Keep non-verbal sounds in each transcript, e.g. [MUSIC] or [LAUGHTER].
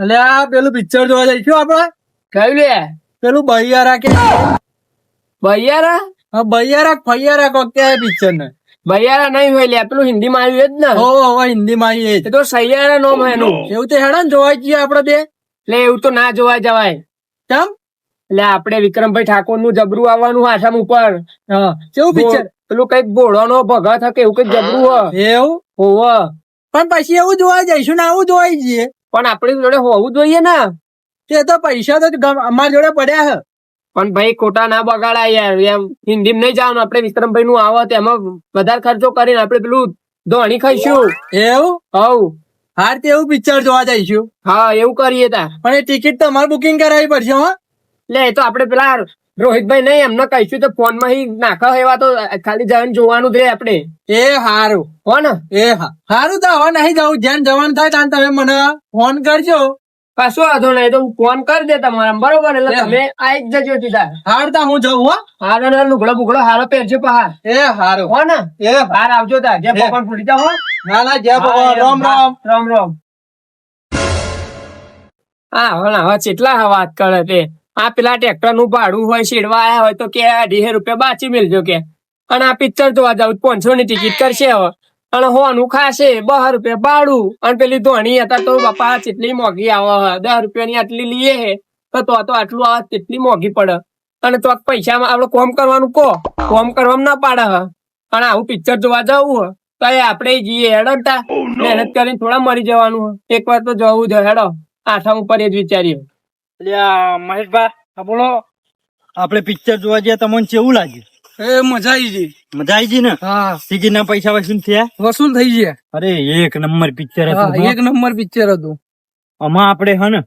એટલે આ પેલું પિક્ચર જોવા જઈશું આપડે કયું લે? પેલું બૈયારા કે? બૈયારા? હા બૈયારા કે ફૈયારા કોક કે પિક્ચર ને. બૈયારા નહીં હોય લે પેલું હિન્દી માં આવ્યું જ ને. હો હો હિન્દી માં આવ્યું એ તો સૈયારા નો એનું. એવું તો હેડા ને જોવા જઈએ આપડે બે. એટલે એવું તો ના જોવા જવાય. કેમ? એટલે આપણે વિક્રમભાઈ ઠાકોરનું જબરું આવવાનું આસામ ઉપર. હા કેવું પિક્ચર પેલું કંઈક ઘોડો નો ભગત હકે એવું કંઈક જબરું હ એવું? હોવ. પણ પછી એવું જોવા જઈશું ને આવું જોવાઈ જઈએ પણ આપણી જોડે હોવું જોઈએ ને. તે તો પૈસા તો અમારી જોડે પડ્યા હે. પણ ભાઈ ખોટા ના બગાડાય યાર એમ હિન્દી નહીં જવાનું. આપણે વિક્રમભાઈ નું આવે તો એમાં વધારે ખર્ચો કરીને આપણે પેલું ધોણી ખાઈશું. એવું? હવ. હાર તે એવું પિક્ચર જોવા જઈશું. હા એવું કરીએ તા પણ એ ટિકિટ તો અમારે બુકિંગ કરાવવી પડશે હો. એ તો આપણે પેલા રોહિતભાઈ નહીં એમને કહીશું તો ફોનમાં નાખો એવા તો ખાલી જઈને જોવાનું જ રે આપણે. એ હારું. હો ને? એ હા. હારું તો હવે નહીં જવું. જેમ જવાનું થાય ત્યાં તમે મને ફોન કરજો. કશું વાંધો નહીં તો હું ફોન કરી દે તમારા બરોબર? એટલે તમે આવી જજો સીધા હારું તો હું જઉં હો. હારો ને લુગડો બુગડો હારો પહેરજો પહાર એ હારું. હો ને? એ. બહાર આવજો તા જે. ભગવાન ફૂટી જાવ હો. ના ના જય ભગવાન રામ રામ. રામ રામ. હા હવે કેટલા વાત કરે તે? આ પેલા ટ્રેક્ટરનું ભાડું હોય શેડવા આયા હોય તો કે અઢી રૂપિયા બાચી મેળજો કે. અને આ પિક્ચર જોવા જાવ પાંચસો ની ટિકિટ કરશે હવે. અને હોનું ખાશે બહાર રૂપિયા ભાડું. અને પેલી ધોણી હતા તો બાપા ચેટલી મોંઘી આવે દસ રૂપિયાની આટલી લઈએ હે. તો તો આટલું આવે કેટલી મોંઘી પડે. અને તો પૈસા પૈસામાં આપડે કોમ કરવાનું કો કોમ કરવામાં ના પાડે હ અને આવું પિક્ચર જોવા જવું હે તો એ આપણે જઈએ હેડો તા. મહેનત કરીને થોડા મરી જવાનું એક વાર તો જવું જ હેડો. આઠમ ઉપર એ જ વિચાર્યું અલ્યા મહેશભાઈ હા બોલો. આપણે પિક્ચર જોવા જઈએ તમને કેવું લાગ્યું? એ મજા આવી ગઈ. મજા આવી ગઈ ને? હા. ટિકિટ ના પૈસા વસૂલ થયા? વસૂલ થઈ ગયા. અરે એક નંબર પિક્ચર હતું એક નંબર પિક્ચર હતું. આમાં આપણે હે ને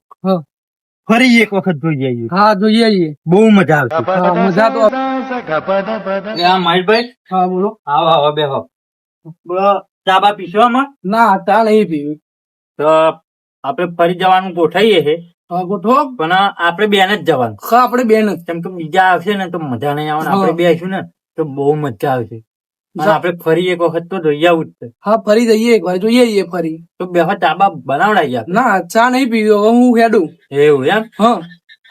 ફરી એક વખત જોઈ જઈએ હા જોઈએ છીએ બહુ મજા આવશે મજા તો આ મહેશભાઈ? હા બોલો. આવો આવો બેહો. બોલો ચા બા પીશો આમાં? ના ચા નહીં પીવી. તો આપણે ફરી જવાનું ગોઠવીએ છે. પણ આપણે બેન જ જવાનું હા આપડે બેન જ કેમ કે બીજા આવશે ને તો મજા નહીં આવે આપડે બે આવીશું ને તો બહુ મજા આવશે આપડે ફરી એક વખત તો જોઈ આવું જ છે હા ફરી જઈએ એક વાર જોઈએ છીએ ફરી તો વખત ચા બનાવડાઈ ના ચા નહીં પીવી હવે હું હેડું એવું એમ હા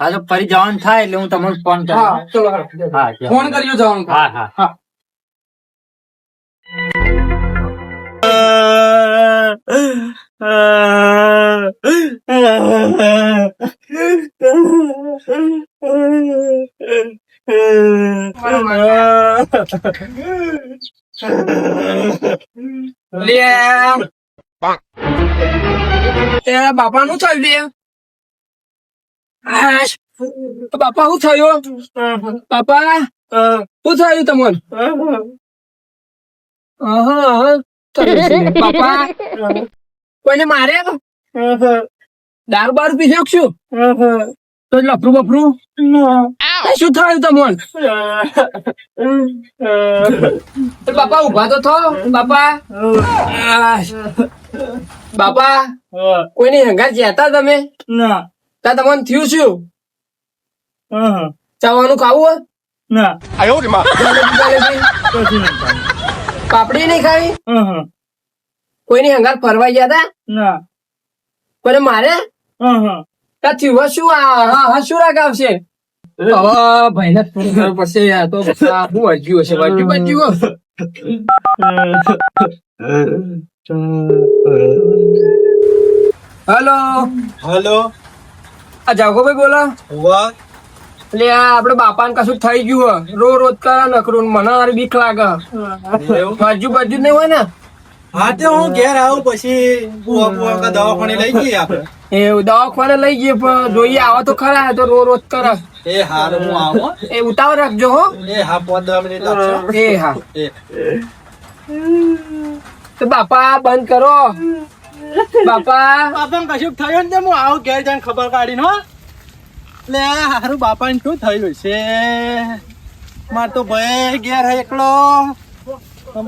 હા તો ફરી જવાનું થાય એટલે હું તમને ફોન કરું હા ચલો હા ફોન કર્યો જવાનું હા હા હા એ બાપા નું થયું લે આશ. બાપા શું થયું બાપા શું થયું તમને અહં, અહં. થયું છે. બાપા કોઈને મારે દારૂ બારૂ પી શકશું? તો લફરું બફરું? શું થયું તમને? [LAUGHS] બાપા ઊભા તો થો બાપા. બાપા કોઈની હંગાર જતા તમે? ના. તા તમને થયું શું? હા ચાવાનું ખાવું ના. પાપડી નહીં ખાવી? કોઈની હંગાર ફરવા ગયા હતા ના. પણ મારે હા ત્યાં થયું હોય શું આ હસુરા ગામ છે ભાઈ ને પડશે તો હું શું હશે વાગ્યું વાગ્યું હેલો. હેલો. આ જાગોભાઈ બોલો. એટલે આ આપડે બાપાને કશું થઈ ગયું હે રો રોજ કરે નકરું મને હારી બીક લાગે. બાજુ બાજુ નહીં હોય ને? હા તો હું ઘેર આવું પછી દવાખાને લઈ જઈએ આપણે. એ દવાખાને લઈ ગયો પણ જોઈએ આવો તો ખરા તો રો રોજ કરે. એ હારું હું આવો. એ ઉતાવળ રાખજો હો. એ હા પાંચ દસ મિનિટ લાગશે એ હા. તો બાપા બંધ કરો. બાપા. બાપાને કશું થયું ને હું આવું ઘેર જઈને ખબર કાઢીને હો. લે હારું બાપાને શું થયું છે? માર તો ભાઈ ઘેર હે એકલો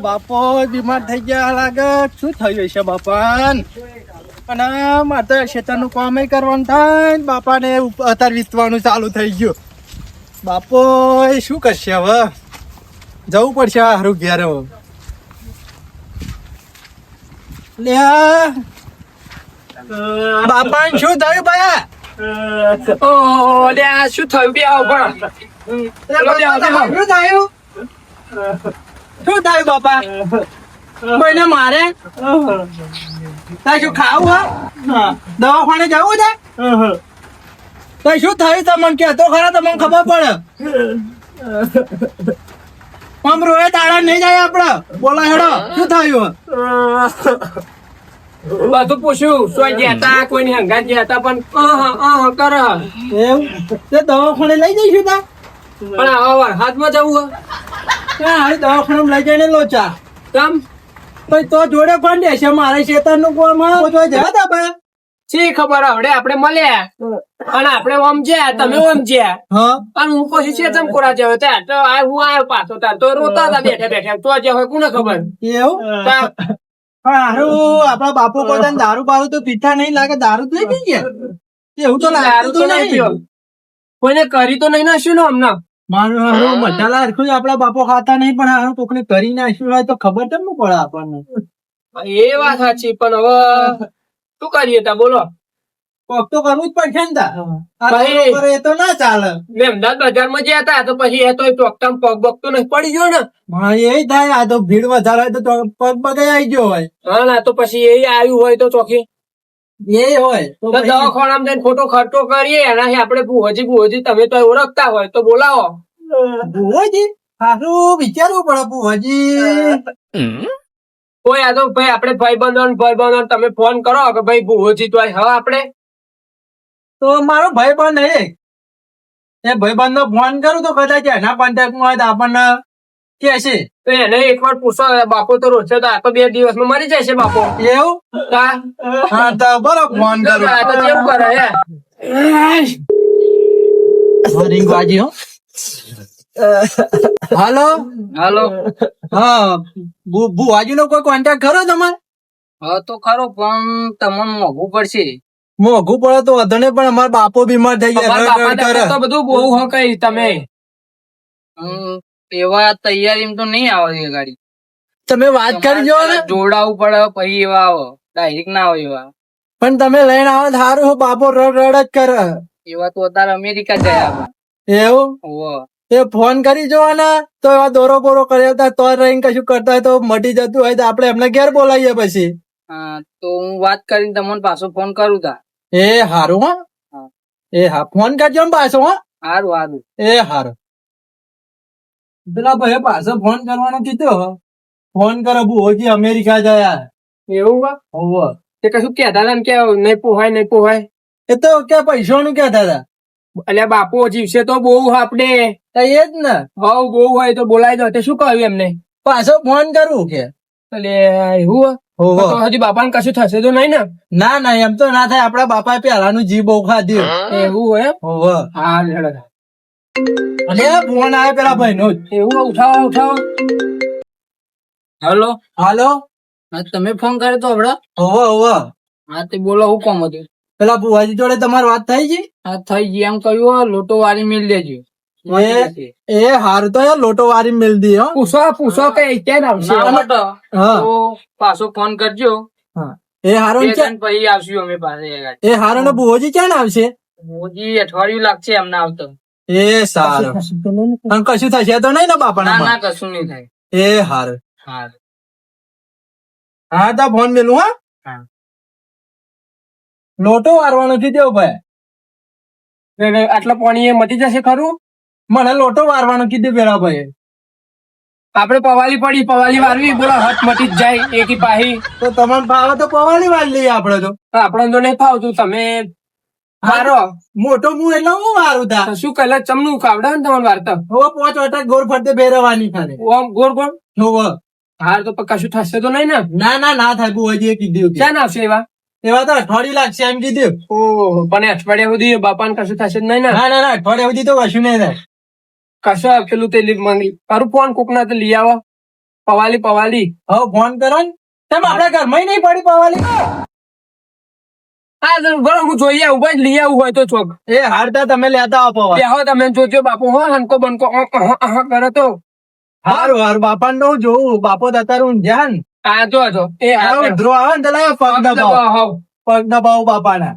બાપો બીમાર થઈ ગયા લાગે. શું થયું છે બાપાન? અને મારે તો ખેતરનું કામ કરવાનું થાય બાપાને અત્યારે વીતવાનું ચાલુ થઈ ગયું. બાપો એ શું કરશે હવે? જવું પડશે સારું ઘેર હવે. લે બાપા શું થયું ભાઈ? ઓહો, લે શું થયું? બે આવો પણ. શું થયું? શું થયું બાપા? કોઈને મારે? તારે શું ખાવું હા? દવાખાને જવું છે? તો શું થયું તમને કહેતો ખરા તમને ખબર પડે. આમ રોએ તાળા નહીં જાય આપડે. બોલા હેડો શું થયું? બધું પૂછ્યું શું ગયા તા? કોઈની હંગાત ગયા હતા પણ કર. એવું? તે દવાખાને લઈ જઈશું તા? પણ આવા વરસાદમાં જવું હા? દવાખાને લઈ જઈને લોચા તમ? પછી તો જોડે કોણ દેશે મારે શેતરનું કોણમાં તો જવા દે ભાઈ શી ખબર આવડે આપણે મળ્યા અને આપણે ઓમ જ્યા તમે ઓમ જ્યા અને હું પછી ચેતન કોરા જયો ત્યાં. તો આ હું આવ્યો પાછો તાર તો રોતા હતા બેઠા બેઠા. તો જે હોય કોને ખબર? એવું? હારું આપડા બાપુ પોતાને દારૂ બારૂ તો પીઠા નહીં લાગે દારૂ તો પીએ એવું તો દારૂ તો. નહીં કોઈને કરી તો નહીં નાખ્યું ને હમણાં? મારું હારું મસાલા હરખું આપડા બાપો ખાતા નહીં પણ હારું કોકને કરી નાખ્યું હોય તો ખબર કેમ પડે આપણને? એ વાત સાચી પણ હવે શું કરીએ તા બોલો. કોક તો કરવું જ પડશે ને તા. એ તો ના ચાલે. મેં અમદાવાદ બજારમાં જ્યાં હતા તો પછી એ તો ચોકટામાં પગ બગ તો નહીં પડી ગયો ને. હા એ થાય આ તો ભીડ વધારે હોય તો પગ બગાઈ આવી ગયો હોય. હા ના તો પછી એ આવ્યું હોય તો ચોકી એ હોય તો દવાખાનામાં જઈને ખોટો ખર્ચો કરીએ એનાથી આપણે ભુવજી ભુવજી તમે તો ઓળખતા હોય તો બોલાવો. ભુવજી સારું વિચારવું પડે ભુવજી. કોઈ આ તો ભાઈ આપણે ભાઈ બંધો ભાઈ બંધો તમે ફોન કરો કે ભાઈ ભુવજી તો હવે આપણે? તો મારો ભાઈ બંધ નહીં એ ભાઈ બંધ નો ફોન કરું તો કદાચ એના કોન્ટેક્ટમાં હોય તો આપણને કે છે? તો એને એકવાર પૂછો બાપો તો રોજ આ તો બે દિવસમાં મરી છે બાપો. એવું? હા. તો બરો ફોન કરું. આ તો કેવું કરે હે? રિંગ વાજી હો. હાલો? હાલો. હા ભુવાજી નો કોઈ કોન્ટેક્ટ ખરો તમારે? હા તો ખરો પણ તમને મોંઘું પડશે. મોઘું પડે તો વધુ પણ અમારા બાપો બીમાર થઈ ગયા. તો બધું બહુ કઈ તમે. એવા તૈયારી તો નહીં આવે ગાડી. તમે વાત કરી જો ને. જોડાવું પડે પછી એવા આવો. ડાયરેક્ટ ના આવે એવા. પણ તમે લઈને આવો સારું બાપો રડ રડ જ કરે. એવા તો અત્યારે અમેરિકા ગયા એવું? એ ફોન કરી જો ને તો એવા દોરો બોરો કર્યા તો રહીને કશું કરતા હોય તો મટી જતું હોય તો આપણે એમને ઘેર બોલાવીએ પછી. હા તો હું વાત કરીને તમને પાછો ફોન કરું તા. એ હારું હા. એ હા ફોન કરજો પાછો હા. સારું સારું એ હારું. પેલા ભાઈ પાછો ફોન કરવાનો કીધો. ફોન કરે બુઓજી અમેરિકા જયા. એવું વા? હોવ. તે કશું કહેતા હતા ને કે નહીં પોહાય નહીં પોહાય? એ તો ક્યાં પૈસાનું કહેતા હતા. અલ્યા બાપુ જીવશે તો બહુ આપણે. એ જ ને. હવ બહુ હોય તો બોલાવી દો. તે શું કહ્યું એમને? પાછો ફોન કરું કે. એટલે એવું હજી બાપાને કશું થશે તો નહીં ને? ના ના એમ તો ના થાય. આપડા બાપા પેલાનું જીવ બહુ ખાધ્યું એવું હોય હોવ. હા. અલે ફોન આવે પેલા ભાઈ નો એવું ઉઠાવો ઉઠાવો. હલો. હાલો. હા તમે ફોન કર્યો તો હમણાં? હોવ હોવ. હા તે બોલો હું કોમ હતું? પેલા ભુવાજી જોડે તમારી વાત થઈ છે હા થઈ ગઈ એમ કહ્યું લોટો વાળી મિલ દેજો. એ હાર તો લોટો વાળી મિલ દી પૂછો પૂછો કે ક્યાં આવશે. તો પાછો ફોન કરજો. એ હારો પછી આવશું અમે પાસે એ હારો ને ભુવાજી ક્યાં આવશે? ભુવાજી અઠવાડિયું લાગશે એમને આવતો. એ સારું. પણ કશું થશે તો નહીં ને બાપા ના ના કશું નહીં થાય. એ હાર. હા હા તો ફોન મેલું હા. લોટો વારવાનો કીધો ભાઈ. એટલે આટલા પાણી એ મટી જશે ખરું? મને લોટો વારવાનો કીધું પેલા ભાઈ આપણે પવાલી પડી પવાલી વારવી બોલો હટ મટી જ જાય એકી પાહી. તો તમારે ભાવે તો પવાલી વાર લઈએ આપડે તો આપણને તો નહીં ફાવતું તમે મારો. મોટો મું એટલે હું વારું તા. શું કહેલા? ચમનું કાવડા ને તમારે વાર્તા? હવે પોચ વાટા ગોળ ફરતે બેરવાની ખાલી. ઓમ ગોળ ગોળ? હોવે. હાર તો કશું થશે તો નહીં ને? ના ના ના થાય. બુવાજીએ કીધું કે. ક્યાં આવશે એવા? એવા તો અઠવાડિયું લાગશે એમ કીધું. ઓહો પણ અઠવાડિયા સુધી બાપાને કશું થશે જ નહીં ને? ના ના ના અઠવાડિયા સુધી તો કશું નહીં થાય. કશું પેલું તે મંગી તારું ફોન કોક ના તો લઈ આવો. પવાલી પવાલી. હવે ફોન કરો ને. તમે આપણા ઘરમાં નહીં પડી પવાલી. હા તો હું જોઈએ આવું ભાઈ લઈ આવું હોય તો ચોક એ હારતા તમે લેતા આપો બેહો તમે જોજો બાપુ હો હનકો બનકો કરે તો. હારું હારું બાપા ને હું જોઉં. બાપો તો અત્યારે હું ધ્યાન આ જો જો. એ આ ધ્રો આવે ને તો પગ દબાવો. પગ દબાવો બાપાના.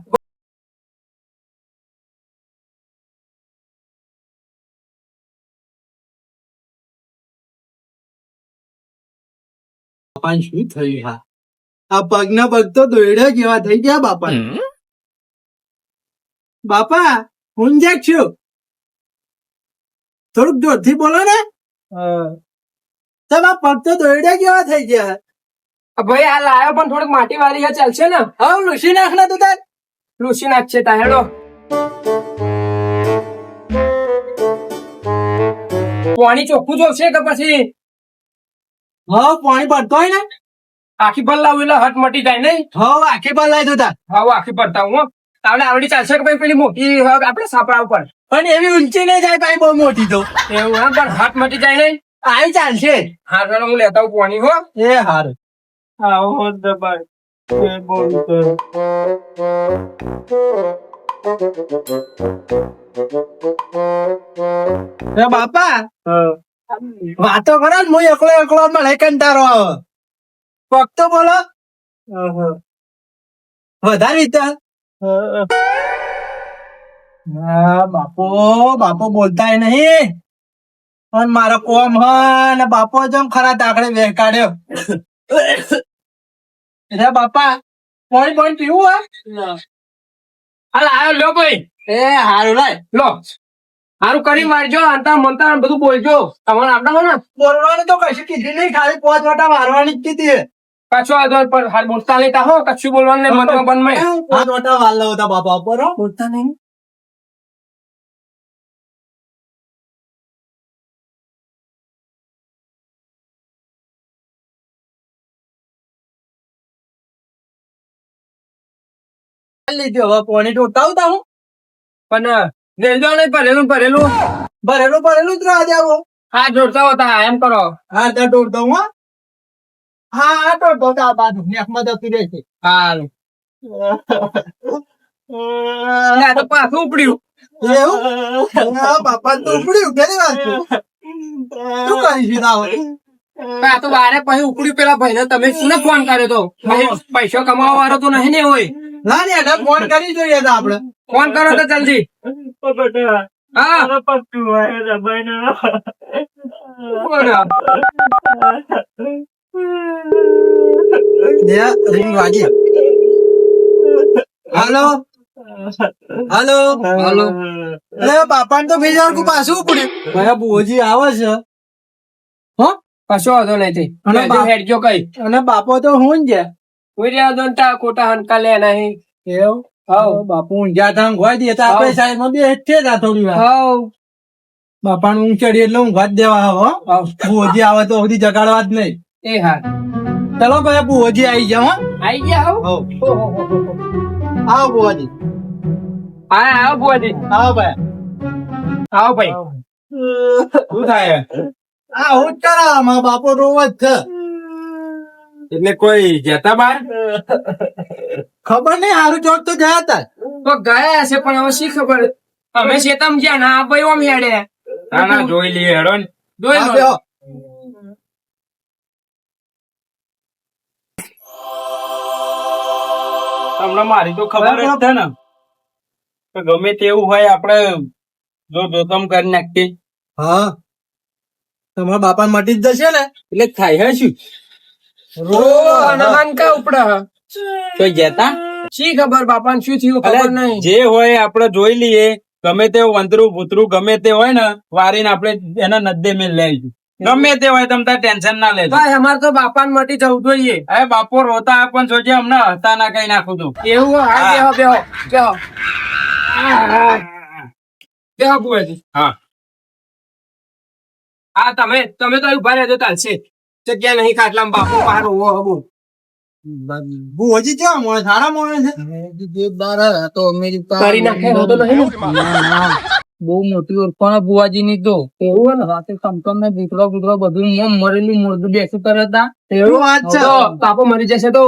બાપાને શું થયું હા? આ પગના પગ તો દોયડા જેવા થઈ ગયા બાપા. બાપા હું જાગ છું. થોડુંક જોરથી બોલો ને. તમે પગ તો દોયડા જેવા થઈ ગયા. ભાઈ આ લાયો પણ થોડીક માટી વાળી છે ચાલશે ને. હા લૂસી નાખ ને તું તાર. લૂસી નાખશે તા હેડો. પાણી ચોખ્ખું જોશે કે પછી? હા પાણી પડતો હોય ને. આખી ભર લાવું એટલે હટ મટી જાય નહીં? હા આખી પર લાવી તું હા આખી ભરતા હું હો. આપણે આવડી ચાલશે કે ભાઈ પેલી મોટી? આપડે આપણે સાપડા ઉપર. પણ એવી ઊંચી નહીં જાય ભાઈ બહુ મોટી તો. એવું હા પણ હાથ મટી જાય નહીં? આવી ચાલશે. હા ચાલો હું લેતા હું પાણી હો. એ હાર. આવો દબાઈ એ બાપા વાતો કરો ને હું એકલો એકલો મને કંટાળો આવે. પગ તો બોલો વધારે વિચાર બાપો બાપો બોલતા નહીં. પણ મારો કોમ હ ને બાપો જેમ ખરા તાકડે વેહ કાઢ્યો. [COUGHS] એટલે બાપા પોઈન્ટ પોઈન્ટ પીવું હા? હાલ આવ્યો લો ભાઈ. એ હારું લાય. લો સારું કરી મારજો અંતા મંતા ને બધું બોલજો. તમારે ને? બોલવાનું તો કશું કીધું નહીં ખાલી પોચ વાટા મારવાની જ કીધી પાછો આજો પર હાલ બોલતા નહીં તા હો કશું બોલવાનું નહીં મનમાં હતા બાપા બોલતા લીધું હવે પોણી ટોટાવ હું. પણ રેલજો નહીં ભરેલું ભરેલું. ભરેલું ભરેલું જ રાહ જાવો હા જોડતા હોતા એમ કરો. હા ત્યાં જોડતા હું. હા તો આ બાજુ નેકમાં જતી રહેશે હાલ. ના તો પાછું ઉપડ્યું. એવું? હા. બાપા તો ઉપડ્યું કેની વાત છે શું કરીશું તાવ આ તો બારે પછી ઉપડ્યું પેલા ભાઈને તમે શું ફોન કર્યો તો? પૈસો કમાવા વાળો તો નહીં ને હોય. ના ને એટલે ફોન કરી જોઈએ તો આપણે. ફોન કરો તો જલ્દી. હા. ને રિંગ વાગી. હાલો? હાલો? હાલો. અરે બાપા તો બીજા વાર પાછું ઉપડ્યું ભાઈ બોજી આવે છે. હો? પાછો વાંધો નથી અને હેડજો કઈ. અને બાપો તો હું જ કોઈ રહ્યા દો ને તા ખોટા હનકા લે નહીં એવું? હાવ. બાપુ ઊંઝા ધામ ઊંઘવા દે તો આપણે સાહેબમાં બે હેઠે જ આ થોડી વાર. હાવ બાપા નું ઊંઘ ચડી એટલે ઊંઘવા જ દેવા હો. બુઓજી આવે તો સુધી જગાડવા જ નહીં. એ હા. ચલો ભાઈ બુવાજી આવી જાઓ આવી ગયા હો? આવો બુવાજી હા આવો બુવાજી આવો ભાઈ. આવો ભાઈ. શું થાય? આ હું મારા બાપો રોવ જ છે. એટલે કોઈ જતા બાર ખબર નહીં હારું ચોક તો ગયા હતા તો ગયા હશે પણ હવે શી ખબર? અમે શેતમ ગયા ના ભાઈ ઓમ હેડે ના ના જોઈ લઈએ હેડો ને. જોઈ લો. તમને મારી તો ખબર જ છે ને. ગમે તેવું હોય આપણે જો જોતમ કરી નાખીએ. હા. તમારા બાપા મટી જ જશે ને. એટલે થાય હે શું? રો હનુમાન કા ઉપડા? તો જતા? શી ખબર બાપાને શું થયું ખબર નહીં. જે હોય આપણે જોઈ લઈએ. ગમે તે વંતરું ભૂતરું ગમે તે હોય ને વારીને આપણે એના નદ્દે મેં લઈશું ગમે તે હોય તમે ટેન્શન ના લેજો. ભાઈ અમારે તો બાપાને મટી જવું જોઈએ. અરે બાપો રોતા પણ જોજે અમને હતા ના કઈ નાખું તું. એવું? હા બેહો બેહો બેહો. બેહો બુઆજી હા. હા તમે તમે તો ઊભા રહેજો ચાલશે. જગ્યા નહીં ખાટલામાં બાપુ બહાર હોવો હબુ બુઓજી કેવા મોણે સારા મોણે છે? કરી નાખે હોતો નહીં ને? બહુ મોટી ઓળખાણ બુવાજી ની તો? એવું રાતે સમતમ ને દીકરો દીકરો બધું મોં મરેલું મુર્દું બેસું કરે હતા એવું વાત છે? બાપો મરી જશે તો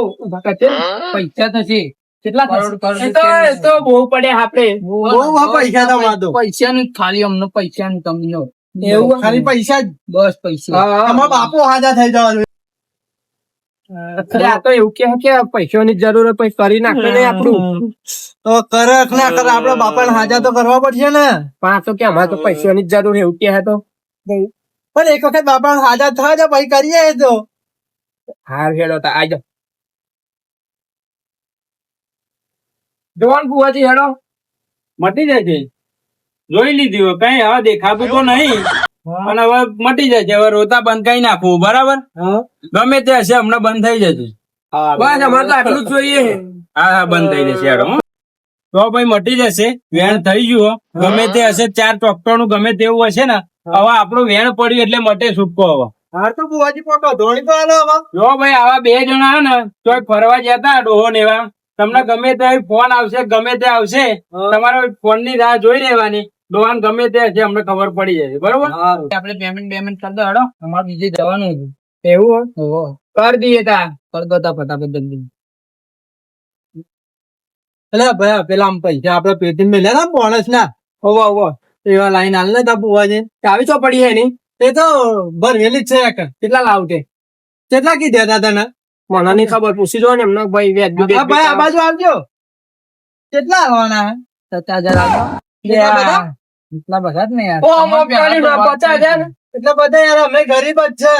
પૈસા થશે. કેટલા કરોડ કરોડ તો બહુ પડે આપડે બહુ બહુ પૈસા તમારા પૈસા ની ખાલી અમને પૈસા ની તમને. એવું ખાલી પૈસા જ. બસ પૈસા. હા, તમારા બાપો હાજા થઈ જવા આ તો એવું કે કે પૈસાની જરૂર હોય પછી કરી નાખે ને આપણું. તો કરે ના કરે આપડે બાપાને હાજા તો કરવા પડશે ને. પણ તો કે અમારે તો પૈસાની જરૂર એવું કે તો. પણ એક વખત બાપાને હાજા થવા દે પછી કરીએ તો. હાર હેડો તા આજો જોવાન બુવાજી હેડો. મટી જાય છે. જોઈ લીધી કઈ હવે દેખાતું તો નહીં. પણ હવે મટી છે. હવે રોતા બંધ કરી નાખવું બરાબર? ગમે તે હશે હમણાં બંધ થઈ જશે. બસ અમારે તો આટલું જ જોઈએ હા હા બંધ થઈ જશે હેડો તો ભાઈ મટી જશે વેણ થઈ ગયું ગમે તે હશે ચાર ચોકટો નું ગમે તેવું હશે ને હવે આપણું વેણ પડ્યું એટલે મટે છૂટકો હવે. હાર તો બુવાજી પોકો ધોણી તો આલો હવે. જો ભાઈ આવા બે જણા ને તો ફરવા જતા ડોહો ને એવા. તમને ગમે તે ફોન આવશે ગમે તે આવશે તમારે ફોનની રાહ જોઈ રહેવાની. ડોહાન ગમે તે છે અમને ખબર પડી જાય બરોબર? આપણે પેમેન્ટ પેમેન્ટ કરી દો હેડો. અમારે બીજે જવાનું હતું એવું કર દઈએ તા. કર દો તા ફટાફટ જલ્દી. એટલે ભાઈ પેલા આમ પૈસા આપડે પેટીમ મેલ્યા હતા બોનસ ના? હોવો હોવો એવા લાઈન હાલ ને તા બુવાજી ચાવી ચો પડી એની? ની એ તો ભરવેલી જ છે એક. કેટલા લાવતે કેટલા કીધા હતા તને મને નહીં ખબર. પૂછી જો ને એમનો ભાઈ વ્યાજ ભાઈ આ બાજુ આવજો. કેટલા આવવાના હે? હજાર આપો. એટલા બધા? જ ને યાર. ના પચાસ હજાર. એટલે બધા યાર અમે ગરીબ જ છે.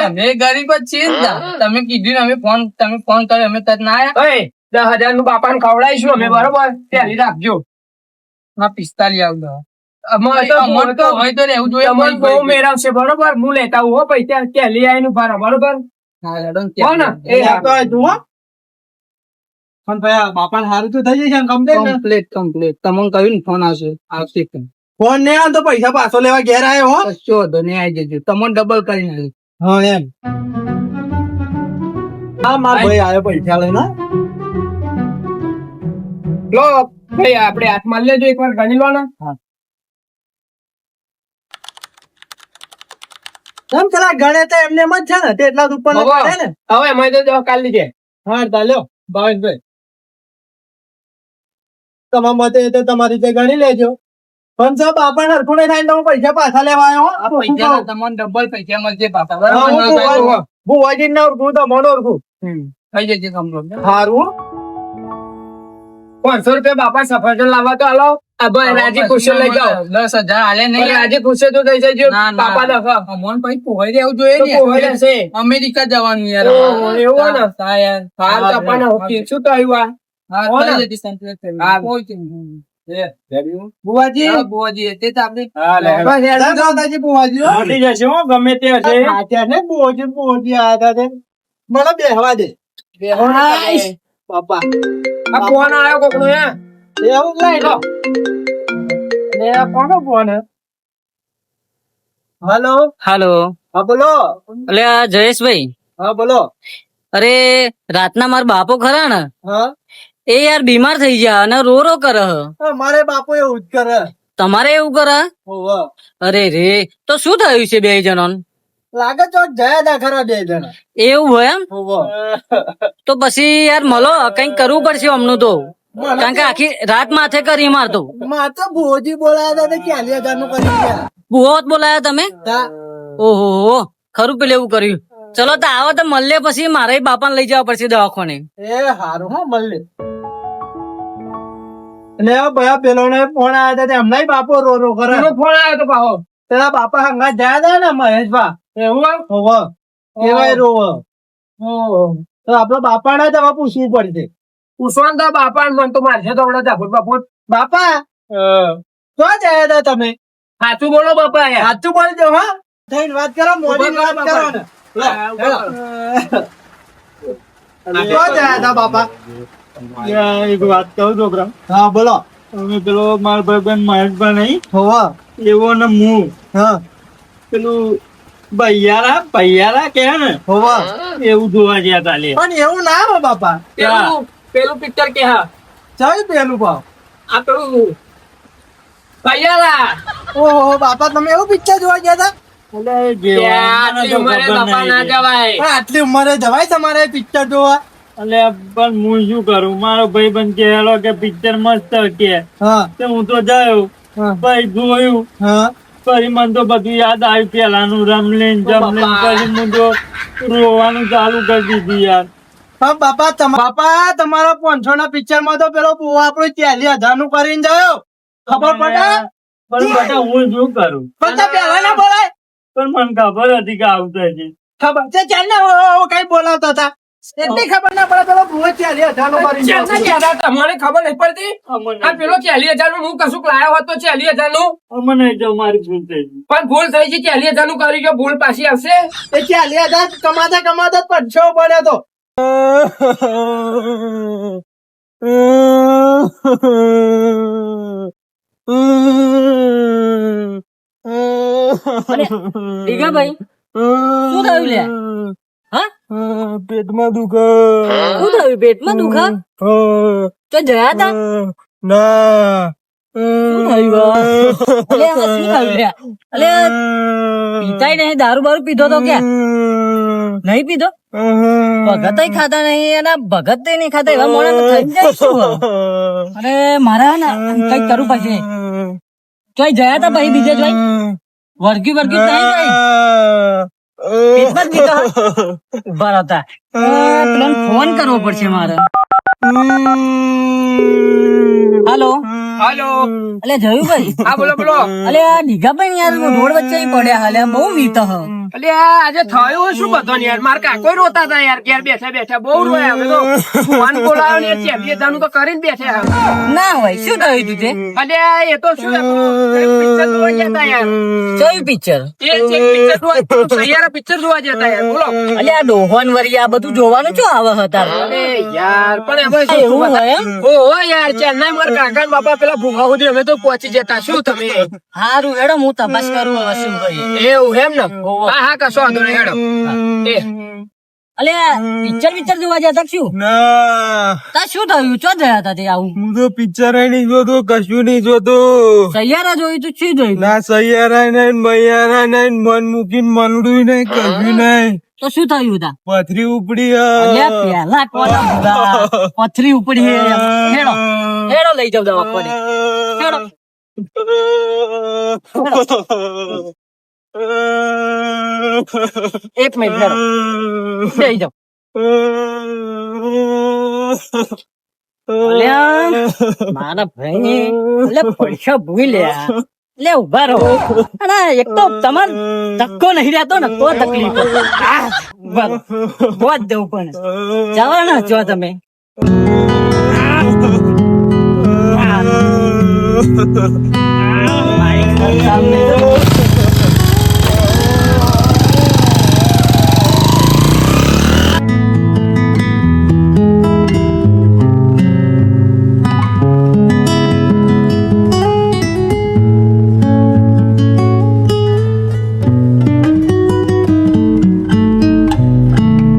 અમે ગરીબ જ છીએ ને તમે કીધું અમે ફોન તમે ફોન કર્યો અમે તરત ના આવ્યા દસ હજારનું બાપાને ખવડાવીશું અમે બરોબર? ત્યારે રાખજો. ના પિસ્તાલી આવતો અમારે તો અમર તો હોય તો રહેવું જોઈએ તમને બહુ ભાઈ. મેળવશે બરોબર? હું લેતા હો પૈસા પહેલી આવીને ભરા બરોબર? હા, હેડો ને હો ને? ત્યાં. એ આ તો આ જુઓ પણ ભાઈ બાપા સારું તો થઈ જશે કમ્પ્લીટ કમ્પ્લીટ કમ્પ્લીટ તમને કહ્યું ફોન આવશે? આવશે ફોન નહીં આવે તો પૈસા પાછો લેવા ઘેર આવ્યો હો. કશો વાંધો નહીં આવી જજો. તમને ડબલ કરી આવીશ. હા એમ. હા માર ભાઈ. આવ્યો પૈસા લઈને. લો ભાઈ આપણે હાથમાં લેજો એકવાર ગણી લો ને એમ પેલા ગણે તો એમને એમ જ છે ને તે એટલા ઉપર ને. હવે અમે તો કાલ લીધે. હા ચાલ્યો ભાવેશભાઈ. તમારા મતે એ તો તમારી રીતે ગણી લેજો. પણ સાહેબ આપણને હરખું નહીં થાય તમે પૈસા પાછા લેવા આવ્યો. તમને ડબલ પૈસા મળશે પાછા. હું ભુવાજી ને ઓળખું. તમને ઓળખું. થઈ જશે સમજો સારું પાંચસો રૂપિયા બાપા સફરજન લાવવા તો હાલો. રાજી ખુશી લઈ જાઓ. દસ હજાર હાલે નહીં. રાજી ખુશી તો થઈ જજો. બાપા દખા અમોન પછી પોહાઈ જોઈએ અમેરિકા જવાનું યાર. એવું ને? હા યાર. હાલ તો શું આ? મને બેહવા દે. બાપા. આ ફોન આવ્યો કોકનો હે? એવું લઈ લો. ને કોનો ફોન હે? હલો. હાલો. હા બોલો. એટલે આ જયેશભાઈ. હા બોલો. અરે રાતના મારા બાપો ખરા ને? હા. એ યાર બીમાર થઈ ગયા અને રો રો કરે. મારે બાપુ એવું જ કરે. તમારે એવું કરે? અરે રે તો શું થયું છે બે જણો લાગે તો જયા હતા ખરા બે જણા. એવું હોય એમ? તો પછી યાર મળો કંઈક કરવું પડશે અમનું તો. કારણ કે આખી રાત માથે કરી મારતો માથે તો ભુવોજી બોલાયા હતા ક્યાં હજારનું કરી બુહોત બોલાયા તમે? ઓહો ખરું પેલું એવું કર્યું. ચલો તો આવો તો મળે પછી મારે બાપાને લઈ જવા પડશે દવાખાને. એ હારું હા મળે અને આ ભયા પેલો ને ફોન આવ્યા હતા એમના હમણાં બાપો રો રો કરે. ફોન આવ્યો તો પાહો પેલા બાપા હંગા જયા હતા ને મહેશભા. એવું હોવ. કેવાય રોવ. તો આપડે બાપા ને તમે પૂછવું પડશે. પૂછવાનું તો બાપા મન તો મારશે તો હમણાં જાફર બાપુ. બાપા તો જયા હતા તમે? સાચું બોલો બાપા સાચું બોલજો હા. થઈને વાત કરો મોડી વાત કરો ને તો જયા હતા બાપા? એક વાત કહું છોકરા. હા બોલો. અમે પેલો મારો ભાઈ મહેશભાઈ નહીં હોવા. એવો ને હું હા. પેલું ભૈયારા ભૈયારા કે ને હોવા. એવું જોવા ગયા તા લે. પણ એવું ના હો બાપા. પેલું પેલું પિક્ચર કે હા. ચાલ પેલું ભાવ આ પેલું ભૈયારા. ઓહો બાપા તમે એવું પિક્ચર જોવા ગયા હતા આટલી ઉંમરે જવાય. તમારે પિક્ચર જોવા? એટલે પણ હું શું કરું? મારો ભાઈ બંધ કહેલો કે પિક્ચર મસ્ત કે. હા. હું તો જાયો ભાઈ જોયું. હા. પછી મને તો બધું યાદ આવ્યું. પેલાનું રમલીન જમલીન પછી હું તો રોવાનું ચાલુ કરી દીધું યાર. પણ બાપા બાપા તમારા પાંચસો ના પિક્ચરમાં તો પેલો આપણું ચેલી હજારનું કરીને જયો. ખબર પડે? પણ બેટા હું શું કરું? પણ પેલા ના બોલાય. પણ મને ખબર હતી કે આવતા છે ખબર? છે ચાલ ને કઈ બોલાવતા હતા. એટલી ખબર ના પડે પેલો ચાલીસ હજારનું તમને ખબર નહીં પડતી. આ પેલો ચાલીસ હજારનું હું કશું લાયો હોત તો ચાલીસ હજારનું. અમને જો મારી ભૂલ થઈ પણ ભૂલ થઈ છે ચાલીસ હજારનું કરી ગયો ભૂલ પાછી આવશે. એ ચાલીસ હજાર કમાતા કમાતા પાંચસો પડ્યો તો. ડીગાભાઈ શું થયું લે? પેટમાં દુખે. શું થયું પેટમાં દુખે? તો જયા તા? ના. દારૂ બારૂ પીધો તો ક્યાં? નહીં પીધો? ભગત ખાતા નહીં અને ભગત નહીં ખાતા એવા મોડા? અરે મારા ને કંઈક કરું પછી. જોઈ જયા તા પછી બીજે જોઈ? વર્ગી વર્ગી જાય પેલા [LAUGHS] ફોન કરવો પડશે મારે. હાલો. હાલો. અલે જોયું ભાઈ હા બોલો બોલો. અલે આ ડીગાભાઈ યાર રોડ વચ્ચે પડ્યા હાલે. બહુ વીત હ. અલે આજે થયું શું બધો યાર? માર કાકો રોતા હતા યાર ઘેર બેઠા બેઠા. બહુ રોયા. હવે તો ફોન બોલાવ્યો ને ચાલીસ હજારનું તો કરીને બેઠા. ના હોય શું થયું તું અલે એ તો શું પિક્ચર જોવા જતા યાર? જોયું પિક્ચર એ જે પિક્ચર જોવા સૈયારા પિક્ચર જોવા જતા યાર બોલો. અલે આ ડોહન વરી આ બધું જોવાનું શું આવે હતા અરે યાર પણ એવું હોય ઓહો યાર ચેન્નાઈ મારા કાકા બાપા પેલા ભૂખા સુધી અમે તો પહોંચી જતા. શું તમે? હારું હેડો હું તપાસ કરું હવે એવું એમ ને? હા હા કશો વાંધો નહીં હેડો. એ. અલે પિક્ચર પિક્ચર જોવા જતા શું? ના. તા શું થયું? ચો જયા હતા તે આવું? હું તો પિક્ચર નહીં જોતો કશું નહીં જોતો. સૈયારા જોયું તું? શું જોયું? ના સૈયારા નહીં મૈયારા નહીં મન મૂકીને મનડું નહીં કહ્યું નહીં. તો શું થયું તા? પથરી ઉપડી પેલા કોના પથરી ઉપડી હેડો. હેડો લઈ જાવ દવાખાને. હેડો. એક મિનિટ હેડો. લઈ જાવ મારા ભાઈ એટલે પૈસા ભૂલી લ્યા. લે ઊભા રહો. અને એક તો તમાર ધક્કો નહીં રહેતો ને તો તકલીફ. ઊભા રહો. જ દેવું પણ જવાના છો તમે. [LAUGHS] મારી